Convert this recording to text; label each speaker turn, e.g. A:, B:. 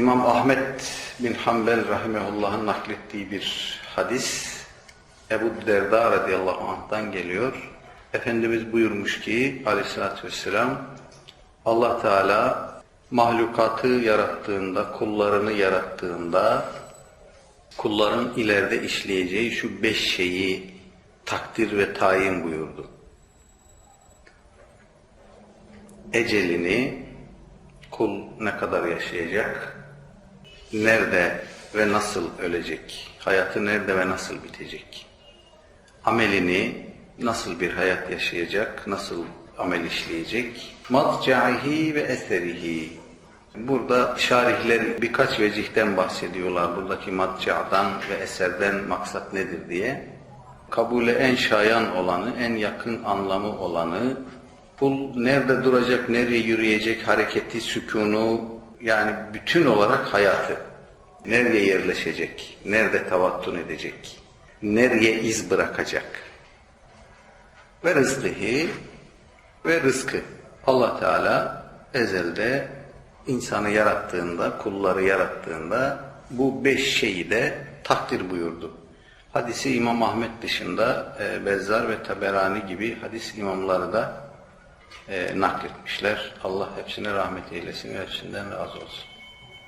A: İmam Ahmet bin Hanbel rahimehullah'ın naklettiği bir hadis Ebu Derda radıyallahu anh'tan geliyor. Efendimiz buyurmuş ki aleyhissalatü vesselam Allah Teala mahlukatı yarattığında, kullarını yarattığında kulların ileride işleyeceği şu beş şeyi takdir ve tayin buyurdu. Ecelini kul ne kadar yaşayacak, nerede ve nasıl ölecek, hayatı nerede ve nasıl bitecek, amelini nasıl bir hayat yaşayacak, nasıl amel işleyecek, matcahi ve eserihi. Burada şarihler birkaç vecihten bahsediyorlar. Buradaki matcadan ve eserden maksat nedir diye. Kabule en şayan olanı, en yakın anlamı olanı, kul nerede duracak, nereye yürüyecek, hareketi, sükunu, yani bütün olarak hayatı. Nereye yerleşecek, nerede tavattun edecek, nereye iz bırakacak. Ve rızkıhi ve rızkı. Allah Teala ezelde insanı yarattığında, kulları yarattığında bu beş şeyi de takdir buyurdu. Hadisi İmam Ahmet dışında e, Bezzar ve Taberani gibi hadis imamları da e, nakletmişler. Allah hepsine rahmet eylesin ve hepsinden razı olsun.